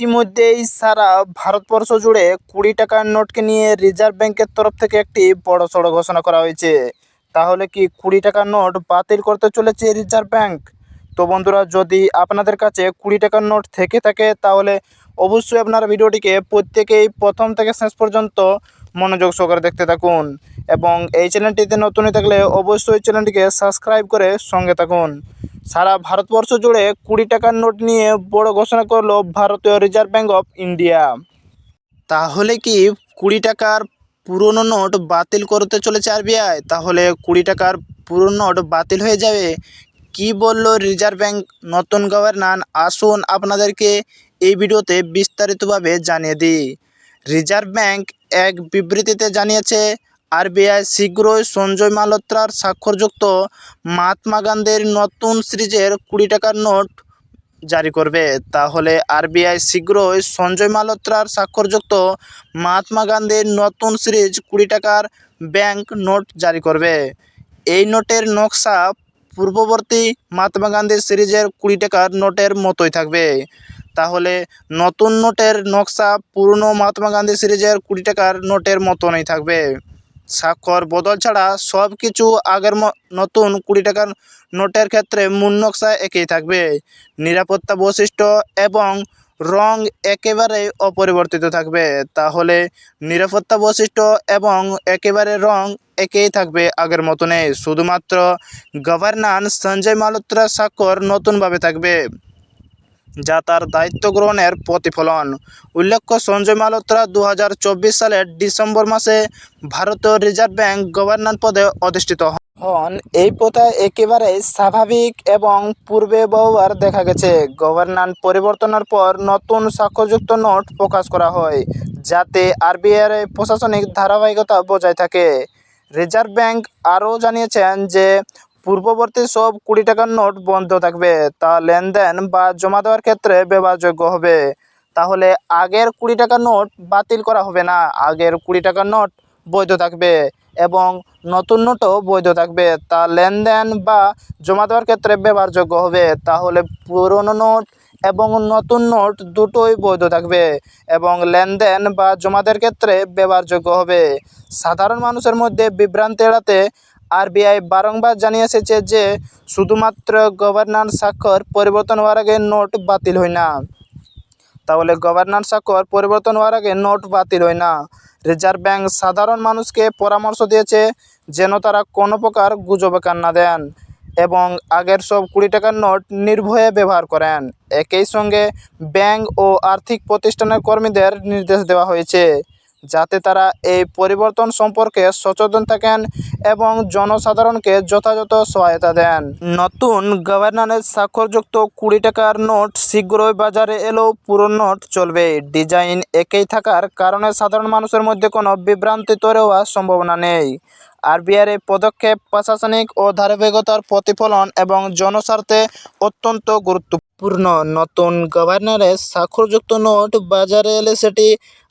ইতিমধ্যেই সারা ভারতবর্ষ জুড়ে কুড়ি টাকার নোটকে নিয়ে রিজার্ভ ব্যাঙ্কের তরফ থেকে একটি বড় সড়ো ঘোষণা করা হয়েছে। তাহলে কি কুড়ি টাকার নোট বাতিল করতে চলেছে রিজার্ভ ব্যাঙ্ক তো বন্ধুরা, যদি আপনাদের কাছে কুড়ি টাকার নোট থেকে থাকে, তাহলে অবশ্যই আপনারা ভিডিওটিকে প্রত্যেকেই প্রথম থেকে শেষ পর্যন্ত মনোযোগ সহকারে দেখতে থাকুন এবং এই চ্যানেলটিতে নতুন হয়ে থাকলে অবশ্যই চ্যানেলটিকে সাবস্ক্রাইব করে সঙ্গে থাকুন। সারা ভারতবর্ষ জুড়ে কুড়ি টাকার নোট নিয়ে বড় ঘোষণা করল ভারতীয় রিজার্ভ ব্যাঙ্ক অফ ইন্ডিয়া তাহলে কি কুড়ি টাকার পুরনো নোট বাতিল করতে চলেছে আরবিআই তাহলে কুড়ি টাকার পুরনো নোট বাতিল হয়ে যাবে? কি বলল রিজার্ভ ব্যাঙ্ক নতুন গভর্নর আসুন আপনাদেরকে এই ভিডিওতে বিস্তারিতভাবে জানিয়ে দিই। রিজার্ভ ব্যাঙ্ক এক বিবৃতিতে জানিয়েছে আরবিআই শীঘ্রই সঞ্জয় মালহোত্রার স্বাক্ষরযুক্ত মহাত্মা গান্ধীর নতুন সিরিজের কুড়ি টাকার নোট জারি করবে। তাহলে আরবিআই শীঘ্রই সঞ্জয় মালহোত্রার স্বাক্ষরযুক্ত মহাত্মা গান্ধীর নতুন সিরিজ কুড়ি টাকার ব্যাংক নোট জারি করবে। এই নোটের নকশা পূর্ববর্তী মহাত্মা গান্ধীর সিরিজের কুড়ি টাকার নোটের মতোই থাকবে। তাহলে নতুন নোটের নকশা পুরনো মহাত্মা গান্ধী সিরিজের কুড়ি টাকার নোটের মতনই থাকবে। স্বাক্ষর, বদল ছাড়া সব কিছু আগের নতুন কুড়ি টাকার নোটের ক্ষেত্রে মূল নকশা একই থাকবে। নিরাপত্তা বৈশিষ্ট্য এবং রং একেবারে অপরিবর্তিত থাকবে। তাহলে নিরাপত্তা বৈশিষ্ট্য এবং একেবারে রং একই থাকবে আগের মতনে শুধুমাত্র গভর্নর সঞ্জয় মালহোত্রার স্বাক্ষর নতুনভাবে থাকবে। যা তার দায়িত্ব গ্রহণের প্রতিফলন। উল্লেখ্য, সঞ্জয় মালহোত্রা দু সালের ডিসেম্বর মাসে ভারতীয় রিজার্ভ ব্যাঙ্ক গভর্নর পদে অধিষ্ঠিত হন। এই প্রথা একেবারেই স্বাভাবিক এবং পূর্বে বহুবার দেখা গেছে। গভর্নর পরিবর্তনের পর নতুন স্বাক্ষরযুক্ত নোট প্রকাশ করা হয়, যাতে আরবিআইয়ের প্রশাসনিক ধারাবাহিকতা বজায় থাকে। রিজার্ভ ব্যাঙ্ক আরও জানিয়েছেন যে পূর্ববর্তী সব কুড়ি টাকার নোট বন্ধ থাকবে। তা লেনদেন বা জমা দেওয়ার ক্ষেত্রে ব্যবহারযোগ্য হবে। তাহলে আগের কুড়ি টাকার নোট বাতিল করা হবে না। আগের কুড়ি টাকার নোট বৈধ থাকবে এবং নতুন নোটও বৈধ থাকবে। তা লেনদেন বা জমা দেওয়ার ক্ষেত্রে ব্যবহারযোগ্য হবে। তাহলে পুরনো নোট এবং নতুন নোট দুটোই বৈধ থাকবে এবং লেনদেন বা জমা দেওয়ার ক্ষেত্রে ব্যবহারযোগ্য হবে। সাধারণ মানুষের মধ্যে বিভ্রান্তি এড়াতে আরবিআই বারংবার জানিয়ে এসেছে যে শুধুমাত্র গভর্নর স্বাক্ষর পরিবর্তন হওয়ার আগে নোট বাতিল হয় না। তাহলে গভর্নর স্বাক্ষর পরিবর্তন হওয়ার আগে নোট বাতিল হয় না। রিজার্ভ ব্যাঙ্ক সাধারণ মানুষকে পরামর্শ দিয়েছে যেন তারা কোনো প্রকার গুজবে কান না দেন এবং আগের সব কুড়ি টাকার নোট নির্ভয়ে ব্যবহার করেন। একই সঙ্গে ব্যাঙ্ক ও আর্থিক প্রতিষ্ঠানের কর্মীদের নির্দেশ দেওয়া হয়েছে। যাতে তারা এই পরিবর্তন সম্পর্কে সচেতন থাকেন এবং জনসাধারণকে যথাযথ সহায়তা দেন। নতুন গভর্নরের স্বাক্ষরযুক্ত কুড়ি টাকার নোট শীঘ্রই বাজারে এলেও পুরনো নোট চলবে। ডিজাইন একই থাকার কারণে সাধারণ মানুষের মধ্যে কোনো বিভ্রান্তি তৈরি হওয়ার সম্ভাবনা নেই। আরবিআইয়ের এই পদক্ষেপ প্রশাসনিক ও ধারাবাহিকতার প্রতিফলন এবং জনস্বার্থে অত্যন্ত গুরুত্বপূর্ণ নতুন গভর্নরের স্বাক্ষরযুক্ত নোট বাজারে এলে সেটি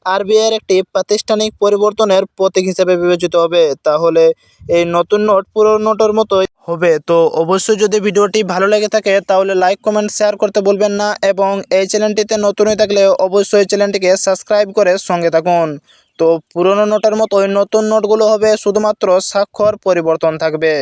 আরবিআইয়ের একটি প্রাতিষ্ঠানিক পরিবর্তনের প্রতীক হিসেবে বিবেচিত হবে। তাহলে এই নতুন নোট পুরনো নোটের মতোই হবে। তো অবশ্যই যদি ভিডিওটি ভালো লেগে থাকে, তাহলে লাইক, কমেন্ট, শেয়ার করতে বলবেন না এবং এই চ্যানেলটিতে নতুন হয়ে থাকলে অবশ্যই এই চ্যানেলটিকে সাবস্ক্রাইব করে সঙ্গে থাকুন। তো পুরনো নোটের মতোই নতুন নোটগুলো হবে শুধুমাত্র স্বাক্ষর পরিবর্তন থাকবে।